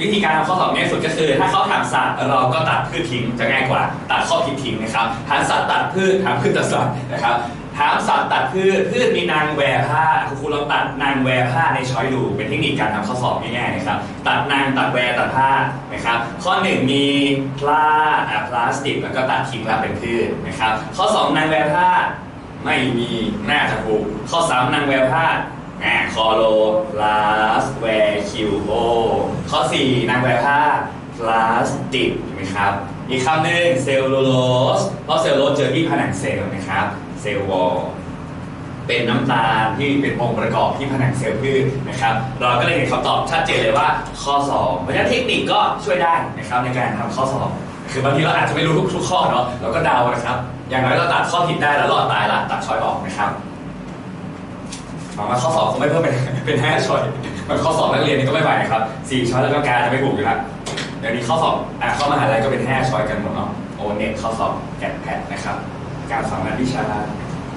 วิธีการทำข้อสอบง่ายสุดก็คือ ถ้าเขาถามสัตว์เราก็ตัดพืชทิ้งจะง่ายกว่าตัดข้อผิดทิ้งนะครับถามสัตว์ตัดพืชถามพืชตัดสัตว์นะครับถามสัตว์ตัดพืชพืชมีนางแวผ้าคุณครูลองตัดนางแวผ้าในช้อยดู เป็นเทคนิคการทำข้อสอบง่ายๆนะครับตัดนางตัดแวตัดผ้านะครับข้อหนึ่งมีพลาอะพลาสติกแล้วก็ตัดทิ้งแล้วเป็นพืชนะครับข้อสองนางแวผ้าไม่มีน่าจะถูกข้อสามนางแวผ้า คอโลพลาสแวร์คิวโอข้อสี่นางแวร์ผ้าพลาสติกเห็นไหมครับ อีกคำหนึ่งเซลลูโลสเพราะเซลลูโลสเจอที่ผนังเซลล์นะครับ เซลล์วอลเป็นน้ำตาลที่เป็นองค์ประกอบที่ผนังเซลล์พืชนะครับ เราก็เลยเห็นคำตอบชัดเจนเลยว่าข้อสอบเพราะฉะนั้นเทคนิคก็ช่วยได้นะครับในการทำข้อสอบคือบางทีเราอาจจะไม่รู้ทุกทุกข้อเนาะเราก็เดานะครับ อย่างน้อยเราตัดข้อผิดได้แล้วรอดตายละตัดช้อยออกนะครับ หวังว่าข้อสอบคงไม่เพิ่มเป็นเป็นห้าช้อยมันข้อสอบนักเรียนนี่ก็ไม่ไหวนะครับสี่ช้อยแล้วก็การจะไม่ถูกอยู่แล้วเดี๋ยวนี้ข้อสอบอะข้อมหาลัยก็เป็นห้าช้อยกันหมดเนาะโอเน็ตข้อสอบแกดแพดนะครับ การสอนงานวิชา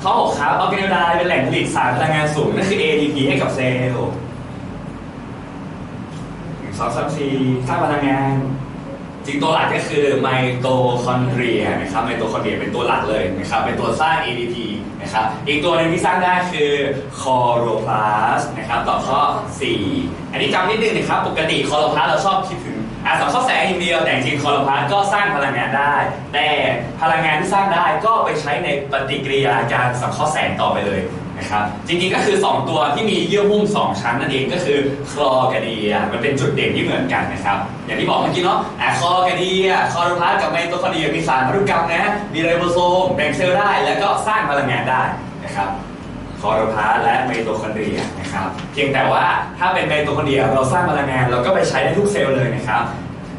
ข้อ6ครับออร์แกนิไดเป็นแหล่งผลิตสารพลังงานสูงนั่นคือ ATP ให้กับเซลล์หนึ่งสองสามสี่สร้างพลังงาน จริงตัวหลักก็คือไมโตคอนเดรียนะครับไมโตคอนเดรียเป็นตัวหลักเลยนะครับเป็นตัวสร้าง ATP นะครับอีกตัวหนึงที่สร้างได้คือคอโรพลาสนะครับต่อข้อ 4 อันนี้จำนิดนึงนะครับปกติคอโรพลาสเราชอบคิดถึงอาสังเคราะห์แสงอย่างเดียวแต่จริงๆคอโรพลาสก็สร้างพลังงานได้ แต่พลังงานที่สร้างได้ก็ไปใช้ในปฏิกิริยาการสังเคราะห์แสงต่อไปเลย นะครับจริงๆก็คือ 2 ตัวที่มีเยื่อหุ้ม 2 ชั้นนั่นเองก็คือคลอกับเดีย มันเป็นจุดเด่นที่เหมือนกันนะครับ อย่างที่บอกเมื่อกี้เนาะอะคลอกับเดียคอโรพลาสกับไมโตคอนเดรียมีสารพันธุกรรมนะมีไรโบโซมแบ่งเซลล์ได้ แล้วก็สร้างพลังงานได้นะครับคลอโรพลาสและไมโตคอนเดรียนะครับเพียงแต่ว่าถ้าเป็นไมโตคอนเดรียเราสร้างพลังงานเราก็ไปใช้ได้ทุกเซลล์เลยนะครับ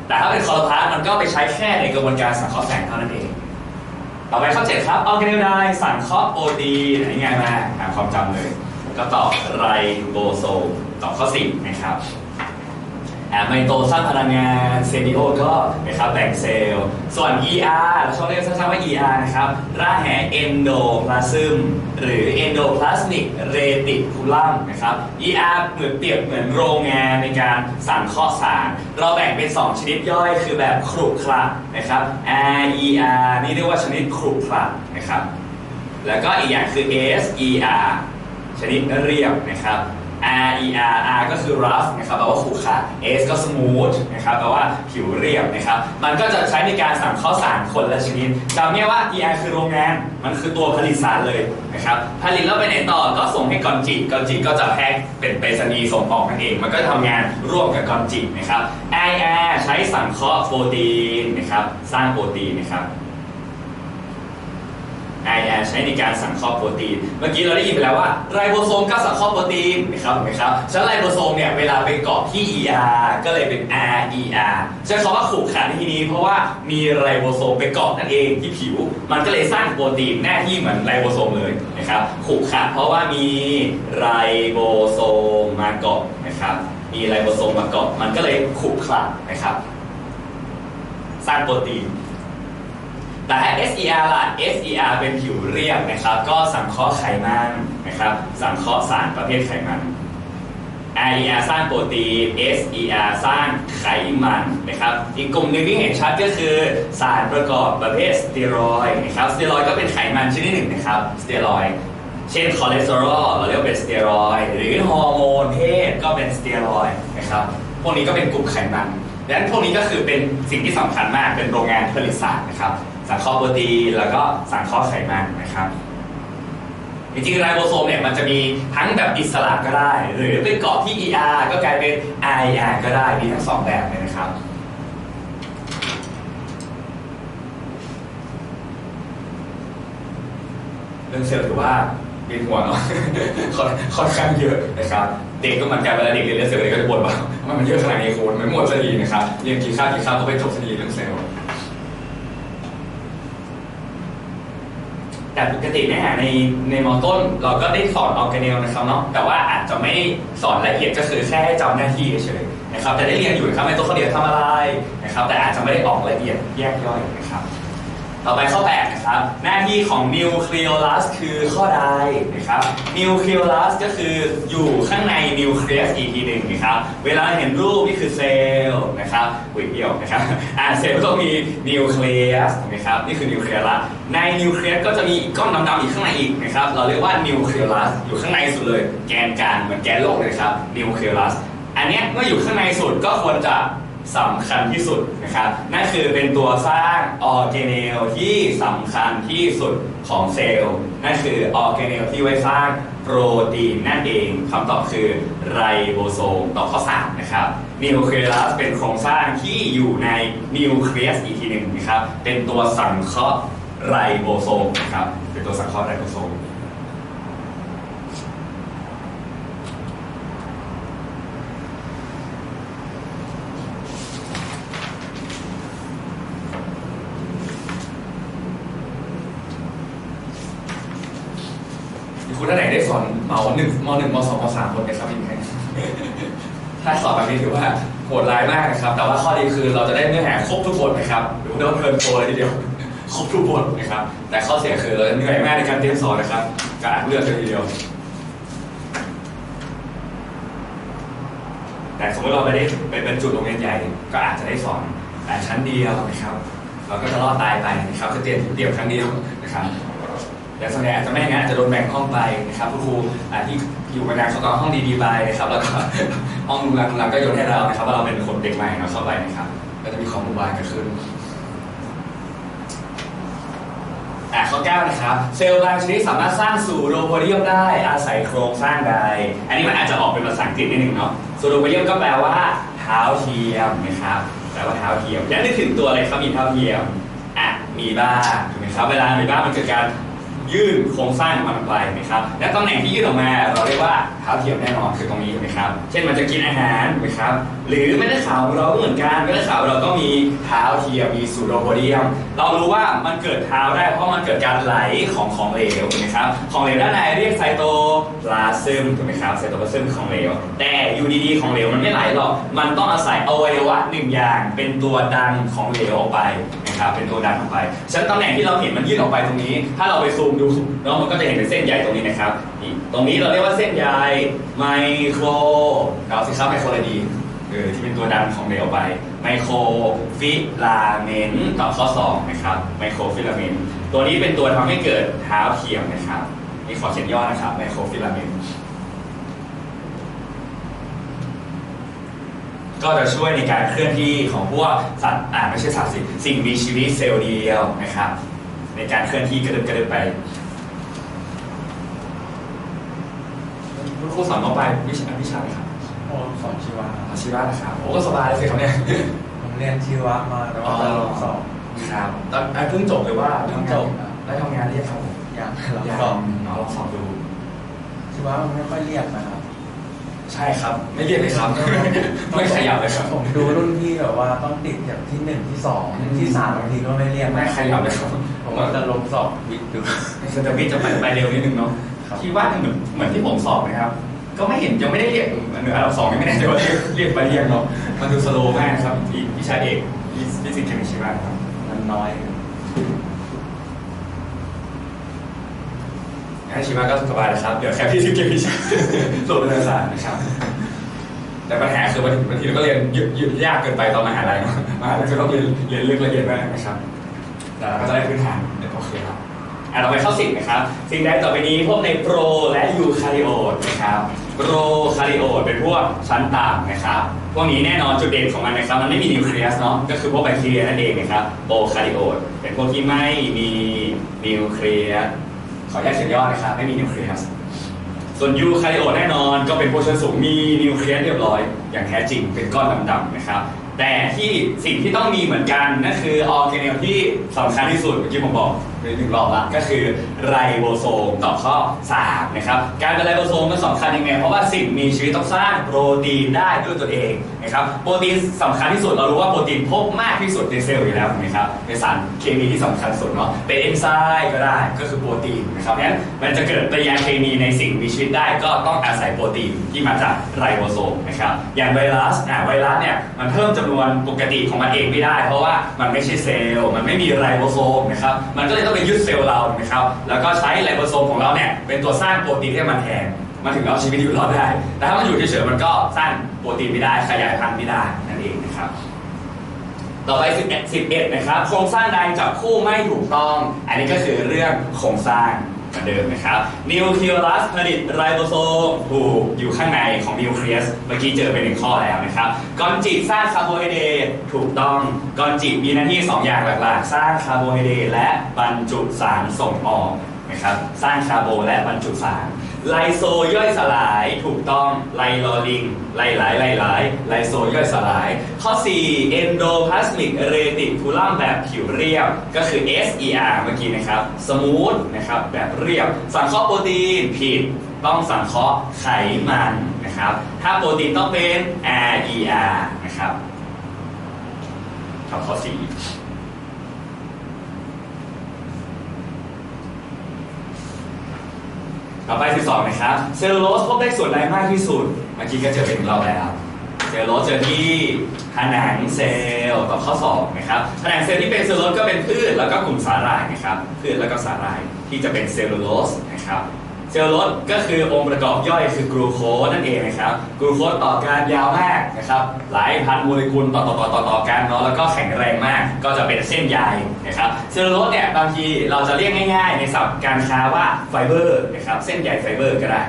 แต่ถ้าเป็นคลอโรพลาสมันก็ไปใช้แค่ในกระบวนการสังเคราะห์แสงเท่านั้นเอง ต่อไปข้อ 7 ครับออร์แกนิไดสังเคราะห์โปรตีนอันง่ายมากหาความจำเลย ก็ตอบไรโบโซมตอบข้อ 10 นะครับ ไมโตสร้างพลังงานเซมิโอก็นะครับแบ่งเซลล์ ส่วน ER เราชอบเรียกสั้นๆว่า ER นะครับร่างแห่เอนโดพลาซึมหรือเอนโดพลาสมิกเรติคูลัมนะครับ ER เหมือนเปรียบเหมือนโรงงานในการสังเคราะห์สาร เราแบ่งเป็น 2 ชนิดย่อยคือแบบครุขระนะครับ RER นี่เรียกว่าชนิดครุขระนะครับ แล้วก็อีกอย่างคือ SER ชนิดเรียบนะครับ R E R R ก็คือ rough นะครับแปลว่าขรุขระ S ก็ smooth นะครับแปลว่าผิวเรียบนะครับ มันก็จะใช้ในการสั่งเคราะห์สารคนละชนิดจำเนี่ยว่า E R คือโรงงาน มันคือตัวผลิตสารเลยนะครับ ผลิตแล้วไปไหนต่อ ก็ส่งให้กอนจิกอนจิก็จะแพ็คเป็นไปรษณีย์ส่งออกนั่นเอง มันก็จะทำงานร่วมกับกอนจินะครับ I R ใช้สังเคราะห์โปรตีนนะครับ สร้างโปรตีนนะครับ IR ใช้ในการสังเคราะห์โปรตีน เมื่อกี้เราได้ยินไปแล้วว่าไรโบโซมก็สังเคราะห์โปรตีนนะครับเห็นไหมครับฉะนั้นไรโบโซมเนี่ยเวลาไปเกาะที่ ER ก็เลยเป็น RER ใช้คำว่าขูกขาในที่นี้ เพราะว่ามีไรโบโซมไปเกาะนั่นเองที่ผิว มันก็เลยสร้างโปรตีนหน้าที่เหมือนไรโบโซมเลยนะครับขูกขาเพราะว่ามีไรโบโซมมาเกาะนะครับมีไรโบโซมมาเกาะมันก็เลยขูกขานะครับ สร้างโปรตีน แต่ถ้ SER ล่ะ SER เป็นผิวเรียบนะครับ ก็สังเคราะห์ไขมันนะครับ สังเคราะห์สารประเภทไขมัน IER สร้างโปรตีน SER สร้างไขมันนะครับ อีกกลุ่มหนึ่งที่เห็นชัดก็คือสารประกอบประเภทสเตียรอยด์นะครับ สเตียรอยด์ก็เป็นไขมันชนิดหนึ่งนะครับ สเตียรอยด์เช่นคอเลสเตอรอลเราเรียกเป็นสเตียรอยด์หรือฮอร์โมนเพศก็เป็นสเตียรอยด์นะครับ พวกนี้ก็เป็นกลุ่มไขมันดังนั้นพวกนี้ก็คือเป็นสิ่งที่สำคัญมากเป็นโรงงานผลิตสารนะครับ สังเคราะห์โปรตีนแล้วก็สังเคราะห์ไขมันนะครับจริงๆไรโบโซมเนี่ยมันจะมีทั้งแบบอิสระก็ได้ หรือเป็นเกาะที่ ER ก็กลายเป็น IR ก็ได้มีทั้งสองแบบเลยนะครับเรื่องเซลล์ถือว่าเวียนหัวเนาะค่อนข้างเยอะนะครับ เด็กก็เหมือนกันเวลาเด็กเรียนเรื่องเซลล์เด็กก็จะบ่นว่ามันมันเยอะขนาดนี้โคุณมันหมดสักทีนะครับเรียนกี่คาบกี่คาบก็ไปจบสักทีเรื่องเซลล์ แต่ปกติเนื้อหาในในมอต้น เราก็ได้สอนออร์แกเนลนะครับเนาะแต่ว่าอาจจะไม่ได้สอนละเอียดก็คือแค่ให้จำหน้าที่เฉยๆนะครับแต่ได้เรียนอยู่นะครับในตัวเขาเดียวทำอะไรนะครับแต่อาจจะไม่ได้ออกละเอียดแยกย่อยนะครับต่อไปข้อ8นะครับหน้าที่ของนิวเคลียรัสคือข้อใดนะครับนิวเคลียรัสก็คืออยู่ข้างในนิวเคลียสอีกทีหนึ่งนะครับเวลาเห็นรูปนี่คือเซลล์นะ ครับวิเดียวนะครับอ่าเซลล์ต้องมีนิวเคลียสนะครับนี่คือนิวเคลียรัสในนิวเคลียสก็จะมีอีกก้อนดำๆอีกข้างในอีกนะครับเราเรียกว่านิวเคลียสอยู่ข้างในสุดเลย แกนกลางเหมือนแกนโลกเลยครับนิวเคลียสอันนี้เมื่ออยู่ข้างในสุดก็ควรจะสำคัญที่สุดนะครับนั่นคือเป็นตัวสร้างออร์แกเนลที่สำคัญที่สุดของเซลล์นั่นคือออร์แกเนลที่ไว้สร้างโปรตีนนั่นเองคำตอบคือไรโบโซมตอบข้อ3นะครับ นิวเคลียสเป็นโครงสร้างที่อยู่ในนิวเคลียสอีกทีหนึ่งนะครับ เป็นตัวสังเคราะห์ไรโบโซมนะครับ เป็นตัวสังเคราะห์ไรโบโซมคุณท่านไหนได้สอนเหมาหนึ่งมหนึ่งมสองมสามคนไหมครับพี่แข่ง ถ้าสอนแบบนี้ถือว่าโหดร้ายมากนะครับ แต่ว่าข้อดีคือเราจะได้เนื้อหาครบทุกบทนะครับหรือว่าเราเพลินโตเลยทีเดียวครบทุกบทนะครับ แต่ข้อเสียคือเราจะเหนื่อยมากในการเตรียมสอนนะครับกรเลือดเลยทีเดียว แต่สมมติเราไปได้ไปเป็นจุดโรงเรียนใหญ่ ก็อาจจะได้สอนแต่ชั้นเดียวนะครับ เราก็จะรอดตายไปนะครับคือเตรียมเตรียมครั้งเดียวนะครับ แต่ส่วนใหญ่อาจจะไม่งั้นอาจจะโดนแบ่งห้องไปนะครับคุณครูอ่าที่อยู่มานานเขาก็ห้องดีๆไปนะครับแล้วก็ห้องลุงรังลุงรังก็โยนให้เรานะครับว่าเราเป็นคนเด็กใหม่เนาะเข้าไปนะครับก็จะมีความวุ่นวายเกิดขึ้นอะข้อ9นะครับ เซลล์บางชนิดสามารถสร้างสู่โรโพเดียมได้อาศัยโครงสร้างใด อันนี้มันอาจจะออกเป็นภาษาอังกฤษนิดนึงเนาะสูโรโพเดียมก็แปลว่าเท้าเทียมนะครับแปลว่าเท้าเทียม แล้วนึกถึงตัวอะไรครับมีเท้าเทียมอะมีบ้าถูกไหมครับเวลามีบ้ามันเกิดการ ยื่นโครงสร้างของมันออกไปนะครับและตำแหน่งที่ยื่นออกมาเราเรียกว่าเท้าเทียมแน่นอนคือตรงนี้ถูกไหมครับ เช่นมันจะกินอาหารถูกไหมครับหรือไม่ได้ขาวของเราก็เหมือนกันไม่ได้ขาวของเราก็มีเท้าเทียมมีซูโดโพเดียม เรารู้ว่ามันเกิดเท้าได้เพราะมันเกิดการไหลของของเหลวถูกไหมครับของเหลวด้านในเรียกไซโตพลาซึมถูกไหมครับไซโตพลาซึมของเหลว แต่อยู่ดีๆของเหลวมันไม่ไหลหรอกมันต้องอาศัยอวัยวะหนึ่งอย่างเป็นตัวดันของเหลวออกไป นะครับเป็นตัวดันออกไปฉะนั้นตำแหน่งที่เราเห็นมันยื่นออกไปตรงนี้ ถ้าเราไปซูมดูเนาะมันก็จะเห็นเป็นเส้นใยตรงนี้นะครับนี่ตรงนี้เราเรียกว่าเส้นใยไมโครเอาสิครับไมโครอะไรดีเออที่เป็นตัวดันของเหลวไปไมโครฟิลาเมนต์ตอบข้อ2นะครับไมโครฟิลาเมนต์ตัวนี้เป็นตัวทำให้เกิดเท้าเทียมนะครับนี่ขอเขียนย่อนะครับไมโครฟิลาเมนต์ ก็จะช่วยในการเคลื่อนที่ของพวกสัตว์อ่าไม่ใช่สัตว์สิสิ่งมีชีวิตเซลล์เดียวนะครับ ในการเคลื่อนที่กระดึบกระดึบไปคุณครูสอนน้องไปวิชาวิชาอะไรครับโอ้สอนชีวะอาชีวะนะครับโอ้ก็สบายเลยสิครับเนี่ยผมเรียนชีวะมาแต่ว่าจะลงสอบครับตอนอะเพิ่งจบเลยว่าเพิ่งจบได้ทำงานเรียกครับผมอย่างลองยังสอบเนาะลองสอบดูชีวะมันไม่ค่อยเรียกนะครับ ใช่ครับ ไม่เรียกเลยครับ ไม่ขยับเลยครับผมดูรุ่นพี่แบบว่าต้องติดอย่างที่หนึ่งที่สองอืมที่สามบางทีก็ไม่เรียกไม่ขยับเลยครับผมก็จะลงสอบวิทย์ดูคือแต่วิทย์จะไปไปเร็วนิดนึงเนาะครับคิดว่าเหมือนเหมือนที่ผมสอบนะครับก็ไม่เห็นยังไม่ได้เรียกอันดับสองยังไม่แน่ใจว่าเรียกเรียกไปเรียกเนาะมันดูสโลว์มากครับอีกวิชาเอกฟิสิกส์เคมีชีวะครับมันน้อย ให้ชีวะก็สบายนะครับ เดี๋ยวแค่ฟิสิกส์เคมีชีวะส่วนวิทยาศานะครับ แต่ปัญหาคือบางทีเราก็เรียนยึยึยากเกินไปตอนมหาลัยมหาลัยก็ต้องเรียนเรียนลึกละเอียดมากนะครับแต่เราก็จะได้พื้นฐานเดี๋ยวโอเคครับอะเราไปเข้าสิ่งนะครับสิ่งใดต่อไปนี้พวกในโปรและยูคาริโอตนะครับโปรคาริโอตเป็นพวกชั้นต่ำนะครับพวกนี้แน่นอนจุดเด่นของมันนะครับ มันไม่มีนิวเคลียสเนาะก็คือพวกแบคทีเรียนั่นเองนะครับโปรคาริโอตเป็นพวกที่ไม่มีนิวเคลียส ขออนุญาตเขียนย่อนะครับไม่มีนิวเคลียสส่วนยูคาริโอตแน่นอนก็เป็นพวกชั้นสูงมีนิวเคลียสเรียบร้อย อย่างแท้จริงเป็นก้อนดำๆนะครับแต่ที่สิ่งที่ต้องมีเหมือนกันนั่นคือออร์แกเนลที่สำคัญที่สุดเมื่อกี้ผมบอก ไปหนึ่งรอบละก็คือไรโบโซมตอบข้อ 3 นะครับ การเป็นไรโบโซมมันสำคัญยังไง เพราะว่าสิ่งมีชีวิตต้องสร้างโปรตีนได้ด้วยตัวเองนะครับโปรตีนสำคัญที่สุดเรารู้ว่าโปรตีนพบมากที่สุดในเซลล์อยู่แล้วถูกไหมครับเป็นสารเคมีที่สำคัญสุดเนาะเป็นเอนไซม์ก็ได้ก็คือโปรตีนนะครับงั้นมันจะเกิดปฏิกิริยาเคมีในสิ่งมีชีวิตได้ก็ต้องอาศัยโปรตีนที่มาจากไรโบโซมนะครับอย่างไวรัสอะไวรัสเนี่ยมันเพิ่มจำนวนปกติของมันเองไม่ได้ เพราะว่ามันไม่ใช่เซลล์มันไม่มีไรโบโซมนะครับมันก็เลยต้องไปยึดเซลล์เรานะครับ แล้วก็ใช้ไลโบโซมของเราเนี่ยเป็นตัวสร้างโปรตีนให้มันแทนมันถึงเอาชีวิตอยู่รอดได้ แต่ถ้ามันอยู่เฉยๆมันก็สร้างโปรตีนไม่ได้ขยายพันธุ์ไม่ได้นั่นเองนะครับ ต่อไป 11 11 นะครับ โครงสร้างใดจับคู่ไม่ถูกต้อง อันนี้ก็คือเรื่องโครงสร้าง เหมือนเดิมนะครับนิวเคลียรัสผลิตไรโบโซมถูกอยู่ข้างในของนิวเคลียสเมื่อกี้เจอไปหนึ่งข้อแล้วนะครับกอนจิสร้างคาร์โบไฮเดรตถูกต้องกอนจิมีหน้าที่ 2 อย่างหลักๆ สร้างคาร์โบไฮเดรตและบรรจุสารส่งออกนะครับสร้างคาร์โบและบรรจุสาร ไลโซย่อยสลายถูกต้องไลลอลิงไลหลายไลหลายไลโซย่อยสลาย ข้อ 4 endoplasmic reticulum แบบผิวเรียบ ก็คือ SER เมื่อกี้นะครับสมูทนะครับแบบเรียบ สังเคราะห์โปรตีนผิดต้องสังเคราะห์ไขมันนะครับ ถ้าโปรตีนต้องเป็น RER นะครับครับข้อ 4 ต่อไป12นะครับ เซลลูโลสพบได้ส่วนใดมากที่สุด เมื่อกี้ก็เจอเป็นเราแล้วเซลลูโลสเจอที่ผนังเซลล์ตอบข้อ2นะครับผนังเซลล์ที่เป็นเซลลูโลสก็เป็นพืชแล้วก็กลุ่มสาหร่ายนะครับพืชแล้วก็สาหร่ายที่จะเป็นเซลลูโลสนะครับ เซลลูโลสก็คือองค์ประกอบย่อยคือกลูโคสนั่นเองนะครับกลูโคสต่อการยาวมากนะครับหลายพันโมเลกุลต่อต่อต่อต่อต่อกันเนาะแล้วก็แข็งแรงมาก ก็จะเป็นเส้นใยนะครับเซลลูโลสเนี่ยบางทีเราจะเรียกง่ายๆ ในศัพท์การค้าว่าไฟเบอร์นะครับเส้นใยไฟเบอร์ก็ได้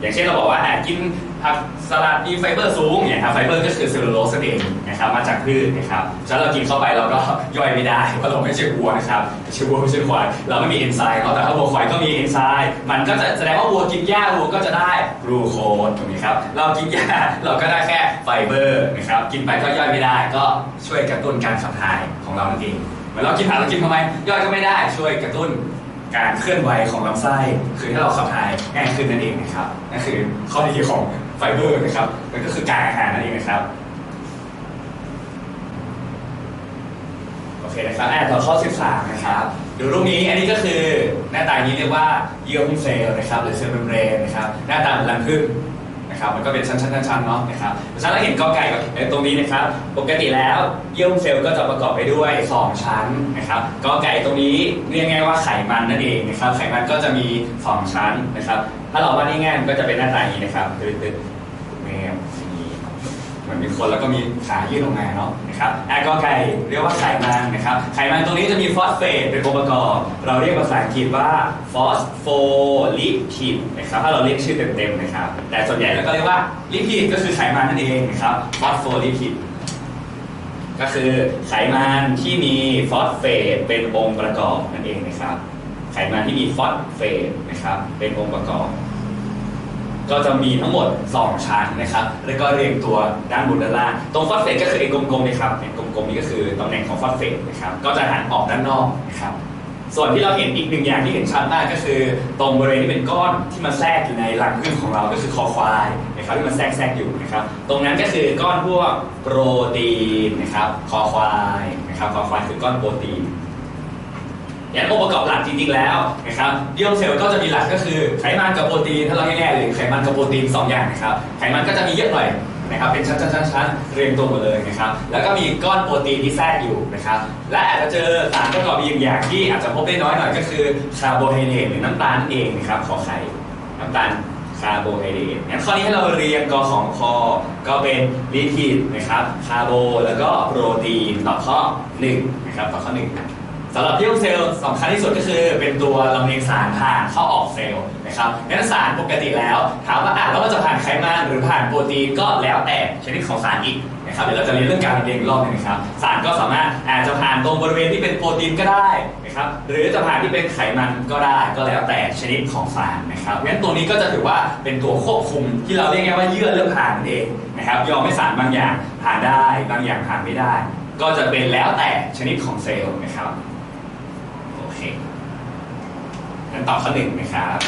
อย่างเช่นเราบอกว่าอะกิน ผักสลัดมีไฟเบอร์สูงเนี่ยครับไฟเบอร์ก็คือเซลลูโลสนั่นเองนะครับมาจากพืชนะครับฉะนั้นเรากินเข้าไปเราก็ย่อยไม่ได้เพราะเราไม่ใช่วัวนะครับไม่ใช่วัวไม่ใช่ควายเราไม่มีเอนไซม์เนาะแต่ถ้าวัวควายก็มีเอนไซม์มันก็จะแสดงว่าวัวกินหญ้าวัวก็จะได้กลูโคสถูกไหมครับเรากินหญ้าเราก็ได้แค่ไฟเบอร์นะครับกินไปก็ย่อยไม่ได้ ก็ช่วยกระตุ้นการขับถ่ายของเรานั่นเองเหมือนเรากินผักเรากินทำไมย่อยก็ไม่ได้ช่วยกระตุ้น การเคลื่อนไหวของลำไส้คือถ้าเราขับถ่ายง่ายขึ้นนั่นเองนะครับนั่นคือข้อดีของไฟเบอร์นะครับมันก็คือการอาหารนั่นเองนะครับโอเคนะครับแอนต่อข้อ 13 นะครับดูรูปนี้อันนี้ก็คือหน้าตานี้เรียกว่าเยื่อหุ้มเซลล์นะครับหรือเซลล์เมมเบรนนะครับหน้าตาเหมือนรังผึ้ง นะครับมันก็เป็นชั้นๆชั้นๆเนาะนะครับเพราะฉะนั้นเราเห็นกอไก่กับตรงนี้นะครับปกติแล้วเยื่อหุ้มเซลล์ก็จะประกอบไปด้วย 2 ชั้นนะครับกอไก่ตรงนี้เรียกง่ายว่าไขมันนั่นเองนะครับไขมันก็จะมี 2 ชั้นนะครับถ้าเราวาดง่ายๆมันก็จะเป็นหน้าตาอย่างนี้นะครับตึ๊ดๆนี้ เหมือนมีคนแล้วก็มีขายื่นออกมาเนาะนะครับแอลกอไก่เรียกว่าไขมันนะครับ ไขมันตรงนี้จะมีฟอสเฟตเป็นองค์ประกอบ เราเรียกภาษาอังกฤษว่าฟอสโฟลิพิดนะครับถ้าเราเรียกชื่อเต็มๆนะครับ แต่ส่วนใหญ่แล้วก็เรียกว่าลิพิดก็คือไขมันนั่นเองนะครับฟอสโฟลิพิดก็คือไขมันที่มีฟอสเฟตเป็นองค์ประกอบนั่นเองนะครับ ไขมันที่มีฟอสเฟตนะครับเป็นองค์ประกอบ ก็จะมีทั้งหมด 2 ชั้นนะครับ แล้วก็เรียงตัวด้านบนด้านล่าง ตรงฟอสเฟตก็คือไอ้กลมๆนี่ครับไอ้กลมๆนี่ก็คือตำแหน่งของฟอสเฟตนะครับ ก็จะหันออกด้านนอกนะครับ ส่วนที่เราเห็นอีกหนึ่งอย่างที่เห็นชัดมากก็คือ ตรงบริเวณที่เป็นก้อนที่มันแทรกอยู่ในหลังพึ่งของเรา ก็คือคอควายนะครับที่มันแทรกแทรกอยู่นะครับ ตรงนั้นก็คือก้อนพวกโปรตีนนะครับ คอควายนะครับ คอควายคือก้อนโปรตีน อย่างองค์ประกอบหลักจริงๆแล้วนะครับเยื่อเซลล์ก็จะมีหลักก็คือไขมันกับโปรตีนถ้าเราแง่ๆเลยไขมันกับโปรตีนสองอย่างนะครับไขมันก็จะมีเยอะหน่อยนะครับเป็นชั้นๆๆเรียงตัวหมดเลยนะครับแล้วก็มีก้อนโปรตีนที่แทรกอยู่นะครับและอาจจะเจอสารประกอบอีกอย่างที่อาจจะพบได้น้อยหน่อยก็คือคาร์โบไฮเดรตหรือน้ำตาลเองนะครับขอไข่น้ำตาลคาร์โบไฮเดรตงั้นข้อนี้ให้เราเรียงกอของคอก็เป็นลิพิดนะครับคาร์โบแล้วก็โปรตีนต่อข้อหนึ่งนะครับต่อข้อหนึ่ง สำหรับเยื่อเซลล์สำคัญที่สุดก็คือเป็นตัวลำเลียงสารผ่านเข้าออกเซลล์นะครับงั้นสารปกติแล้ว ถามว่าอะแล้วมันจะผ่านไขมันหรือผ่านโปรตีนก็แล้วแต่ชนิดของสารอีกนะครับเดี๋ยวเราจะเรียนเรื่องการลำเลียงรอบนึงนะครับ สารก็สามารถอาจจะผ่านตรงบริเวณที่เป็นโปรตีนก็ได้นะครับหรือจะผ่านที่เป็นไขมันก็ได้ก็แล้วแต่ชนิดของสารนะครับงั้นตัวนี้ก็จะถือว่าเป็นตัวควบคุมที่เราเรียกง่ายว่าเยื่อเลือกผ่านเองนะครับยอมให้สารบางอย่างผ่านได้ บางอย่างผ่านไม่ได้ ก็จะเป็นแล้วแต่ชนิดของเซลล์นะครับ โอเค งั้นตอบข้อหนึ่งนะครับ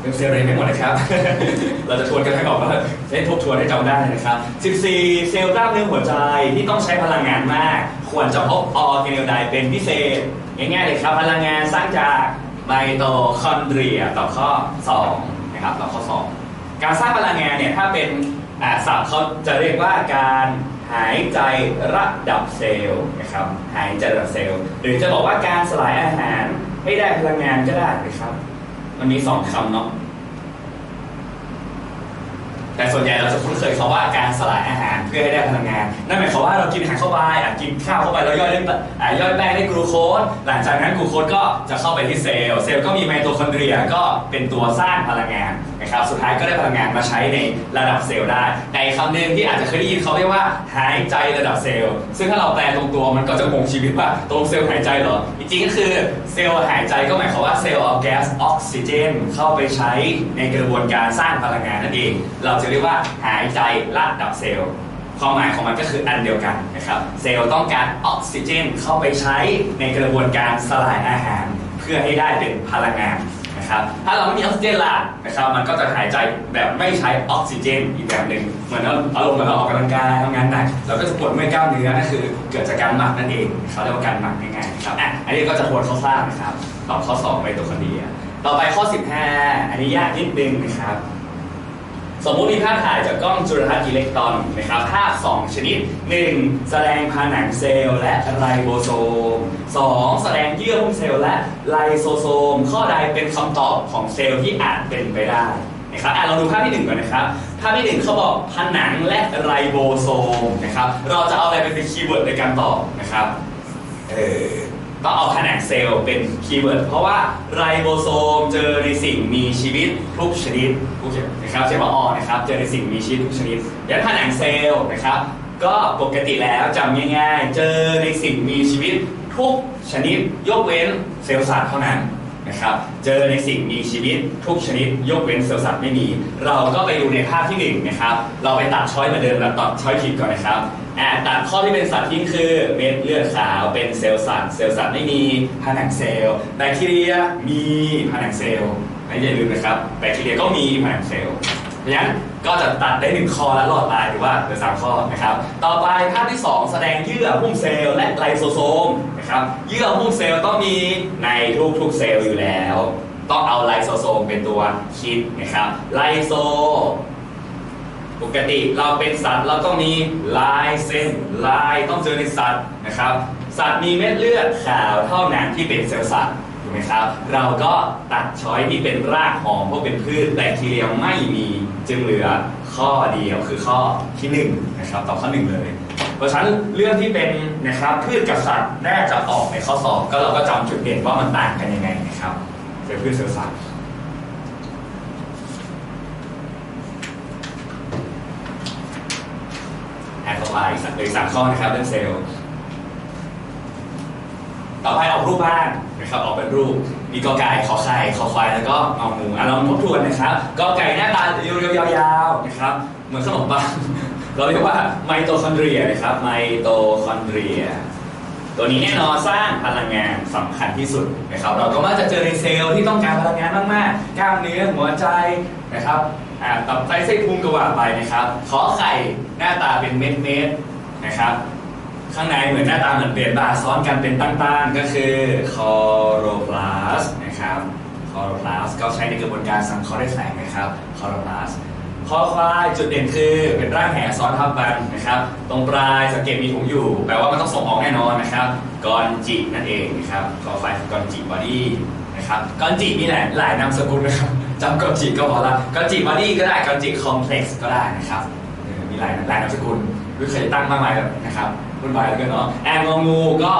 เรื่องเซลล์เรนไม่หมดนะครับ เราจะทวนกันให้บอกว่าได้ทบทวนให้จำได้นะครับ 14 เซลล์กล้ามเนื้อหัวใจที่ต้องใช้พลังงานมาก ควรจะพบออร์แกเนลไดเป็นพิเศษ ง่ายๆเลยครับ พลังงานสร้างจากไมโตคอนเดรียตอบข้อ 2 นะครับตอบข้อ 2 การสร้างพลังงานเนี่ยถ้าเป็นอ่าศัพท์เขาจะเรียกว่าการหายใจระดับเซลล์นะครับ หายใจระดับเซลล์ หรือจะบอกว่าการสลายอาหาร ให้ได้พลังงานก็ได้นะครับ มันมีสองคำเนาะแต่ส่วนใหญ่เราจะคุ้นเคยคาว่าการสลายอาหารเพื่อให้ได้พลังงาน นั่นหมายความว่าเรากินอาหารเข้าไปอะกินข้าวเข้าไปแล้วย่อยได้ย่อยแป้งได้กลูโคสหลังจากนั้นกลูโคสก็จะเข้าไปที่เซลล์เซลล์ก็มีไมโตคอนเดรียก็เป็นตัวสร้างพลังงาน นะครับสุดท้ายก็ได้พลังงานมาใช้ในระดับเซลล์ได้ ในคำหนึ่งที่อาจจะเคยได้ยินเขาเรียกว่าหายใจระดับเซลล์ ซึ่งถ้าเราแปลตรงตัวมันก็จะงงชีวิตว่าตรงเซลล์หายใจเหรอ จริงๆก็คือเซลล์หายใจก็หมายความว่าเซลล์เอาแก๊สออกซิเจน เข้าไปใช้ในกระบวนการสร้างพลังงานนั่นเอง เราจะเรียกว่าหายใจระดับเซลล์ความหมายของมันก็คืออันเดียวกันนะครับ เซลล์ต้องการออกซิเจนเข้าไปใช้ในกระบวนการสลายอาหาร เพื่อให้ได้เป็นพลังงาน นะครับ ถ้าเราไม่มีออกซิเจนล่ะนะครับ มันก็จะหายใจแบบไม่ใช้ออกซิเจนอีกแบบหนึ่งเหมือนอารมณ์เหมือนเราออกกำลังกายทำงานหนักเราก็จะปวดเมื่อยกล้ามเนื้อนั่นคือเกิดจากการหมักนั่นเองเขาเรียกว่าการหมักง่ายๆนะครับอะอันนี้ก็จะทวนคร่าวๆนะครับตอบข้อสอบไปตัวคนเดียวต่อไปข้อ 15 อันนี้ยากนิดนึงนะครับ สมมุติมีภาพถ่ายจากกล้องจุลทรรศน์อิเล็กตรอนนะครับภาพ 2 ชนิด 1. แสดงผนังเซลล์และไรโบโซม 2. แสดงเยื่อหุ้มเซลล์และไลโซโซม ข้อใดเป็นคำตอบของเซลล์ที่อาจเป็นไปได้นะครับอะเราดูภาพที่หนึ่งก่อนนะครับ ภาพที่หนึ่งเขาบอกผนังและไรโบโซมนะครับเราจะเอาอะไรเป็นคีย์เวิร์ดในการตอบนะครับเออ ต้องเอาแผนกเซลล์เป็นคีย์เวิร์ดเพราะว่าไรโบโซมเจอในสิ่งมีชีวิตทุกชนิดทุกชนิดนะครับเช่นว่าออนะครับเจอในสิ่งมีชีวิตทุกชนิดยันผนกเซลล์นะครับ ก็ปกติแล้วจำง่ายๆ เจอในสิ่งมีชีวิตทุกชนิด ยกเว้นเซลล์สัตว์เท่านั้น นะครับเจอในสิ่งมีชีวิตทุกชนิดยกเว้นเซลล์สัตว์ไม่มี เราก็ไปดูในภาพที่หนึ่งนะครับเราไปตัดช้อยมาเดิมแล้วตัดช้อยผิดก่อนนะครับแอบตัดข้อที่เป็นสัตว์ทิ้งคือเม็ดเลือดขาวเป็นเซลล์สัตว์เซลล์สัตว์ไม่มีผนังเซลล์แบคทีเรียมีผนังเซลล์ไม่อย่าลืมนะครับแบคทีเรียก็มีผนังเซลล์ เพราะฉะนั้นก็จะตัดได้หนึ่งข้อแล้วรอดตายถือว่าเหลือสามข้อนะครับ ต่อไปภาพที่สองแสดงเยื่อหุ้มเซลล์และไลโซโซมนะครับเยื่อหุ้มเซลล์ต้องมีในทุกๆเซลล์อยู่แล้ว ต้องเอาไลโซโซมเป็นตัวคิดนะครับไลโซปกติเราเป็นสัตว์เราต้องมีลายเส้นลายต้องเจอในสัตว์นะครับสัตว์มีเม็ดเลือดขาวเท่านั้นที่เป็นเซลล์สัตว์ ไหมครับ เราก็ตัดช้อยที่เป็นรากหอมเพราะเป็นพืชแบคทีเรียไม่มีจึงเหลือข้อเดียวคือข้อที่หนึ่งนะครับตอบข้อหนึ่งเลยเพราะฉะนั้นเรื่องที่เป็นนะครับพืชกับสัตว์น่าจะออกในข้อสอบก็เราก็จำจุดเด่นว่ามันต่างกันยังไงนะครับเซลล์พืชเซลสัตว์แอดต่อไปอีกสักเลืออกสามข้อนะครับเรื่องเซลล์ ต่อไปออกรูปบ้านนะครับออกเป็นรูปมีกอไก่ขอไข่ขอควายแล้วก็งองูอะเราทบทวนนะครับกอไก่หน้าตาเรียวๆยาวๆนะครับเหมือนขนมปังเราเรียกว่าไมโตคอนเดรียนะครับไมโตคอนเดรีย ตัวนี้แน่นอนสร้างพลังงานสำคัญที่สุดนะครับเราก็มักจะเจอในเซลล์ที่ต้องการพลังงานมากๆกล้ามเนื้อหัวใจนะครับตับไตไส้พุงก็ว่าไปนะครับขอไข่หน้าตาเป็นเม็ดๆนะครับ ข้างในเหมือนหน้าตาเหมือนเปลี่ยนบาซ้อนกันเป็นตั้งๆ ก็คือคอโรพลาสนะครับคอโรพลาสก็ใช้ในกระบวนการสังเคราะห์ด้วยแสงนะครับคอโรพลาสคอควายจุดเด่นคือเป็นร่างแหซ้อนทับกันนะครับ ตรงปลายสังเกตมีถุงอยู่ แปลว่ามันต้องส่งออกแน่นอนนะครับกอนจินั่นเองนะครับคอควายคือกอนจิบอดี้นะครับกอนจิมีหลายหลายนามสกุลนะครับจำกอนจิก็พอละกอนจิบอดี้ก็ได้กอนจิคอมเพล็กซ์ก็ได้นะครับมีหลายหลายนามสกุล รือเคยตั้งมากมายแล้วนะครับวุ่นวายแล้วกันเนาะแอนงองูก็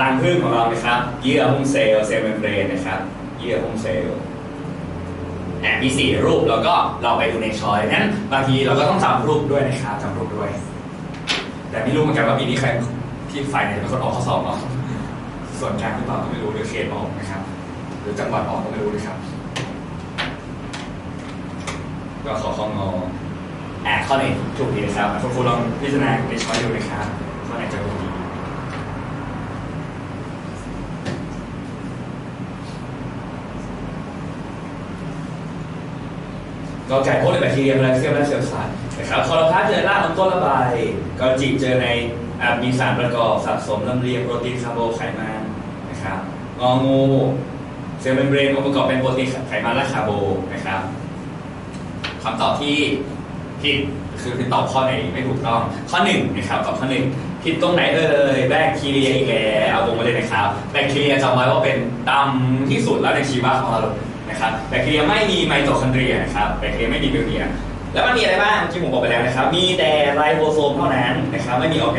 รังผึ้งของเรานะครับ เยื่อหุ้มเซลล์เซลล์เมมเบรนนะครับ เยื่อหุ้มเซลล์แอบมีสี่รูปแล้วก็เราไปดูในช้อยนั้นบางทีเราก็ต้องจำรูปด้วยนะครับจำรูปด้วย แต่ไม่รู้เหมือนกันว่าปีนี้ใครที่ฝ่ายไหนเป็นคนออกข้อสอบเนาะส่วนกลางหรือเปล่าก็ไม่รู้หรือเขตออกนะครับ หรือจังหวัดออกก็ไม่รู้เลยครับ ก็ขอข้องอ อ่าข้อไหนถูกดีนะครับคุณครูลองพิจารณาในช้อยดูนะครับข้อไหนจะถูกดีก็ไก่พวกในแบคทีเรียแบคทีเรียและเซลล์สัตว์นะครับคอร์พาสเจอรากลำต้นระบายกอจิเจอในอ่ามีสารประกอบสะสมลำเลียงโปรตีนคาร์โบไขมันนะครับงองูเซลล์เมมเบรนองค์ประกอบเป็นโปรตีนไขมันและคาร์โบนะครับคำตอบที่ ผิดคือตอบข้อไหนไม่ถูกต้อง ข้อหนึ่งนะครับตอบข้อหนึ่งผิดตรงไหนเอ่ยแบคทีเรียอีกแล้วเอาตรงมาเลยนะครับ แบคทีเรียจำไว้ว่าเป็นต่ำที่สุดแล้วในชีวะของเรานะครับแบคทีเรียไม่มีไมโตคอนเดรียนะครับแบคทีเรียไม่มีเบลเลียแล้วมันมีอะไรบ้างที่ผมบอกไปแล้วนะครับ มีแต่ไรโบโซมเท่านั้นนะครับไม่มีออร์แก